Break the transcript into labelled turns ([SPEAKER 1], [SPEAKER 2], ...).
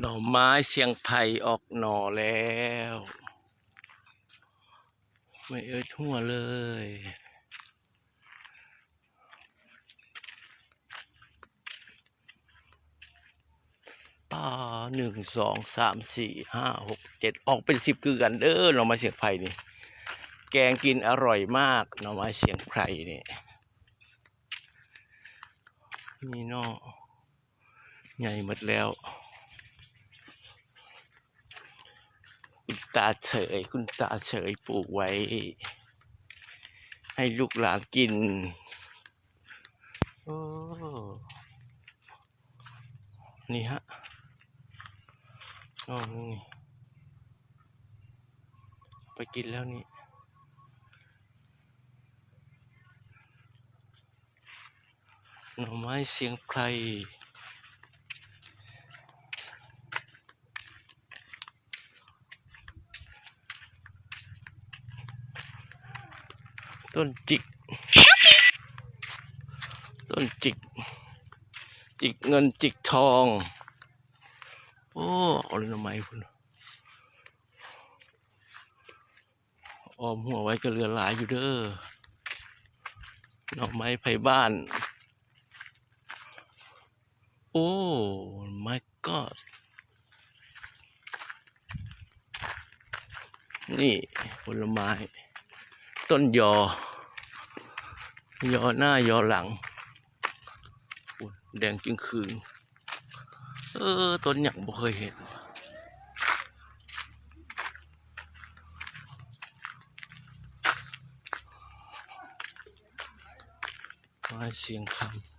[SPEAKER 1] หน่อไม้เสียงไผ่ออกหน่อแล้ว ไม่เอ้ยทั่วเลยอ่าหนึ่งสองสามสี่ห้าหกเจ็ดออกเป็นสิบคือกันเด้อหน่อไม้เสียงไผ่นี่ แกงกินอร่อยมากหน่อไม้เสียงไผ่นี่นี่นอใหญ่หมดแล้ว คุณตาเฉย คุณตาเฉยปลูกไว้ ให้ลูกหลานกิน โอ้นี่ฮะนอกนี่ ไปกินแล้วนี่ หน่อไม้เสียงไพร ต้นจิก ต้นจิก จิกเงินจิกทอง โอ้เอาเลยหน่อไม้พุ่นออมหัวไว้ก็เหลือหลายอยู่เด้อหน่อไม้ไผ่บ้าน โอ้ my god นี่ผลไม้ ต้นยอ ยอหน้ายอหลัง แดงจึงคืน เออ ต้นอย่างบ่เคยเห็น ไม้เสียงคำ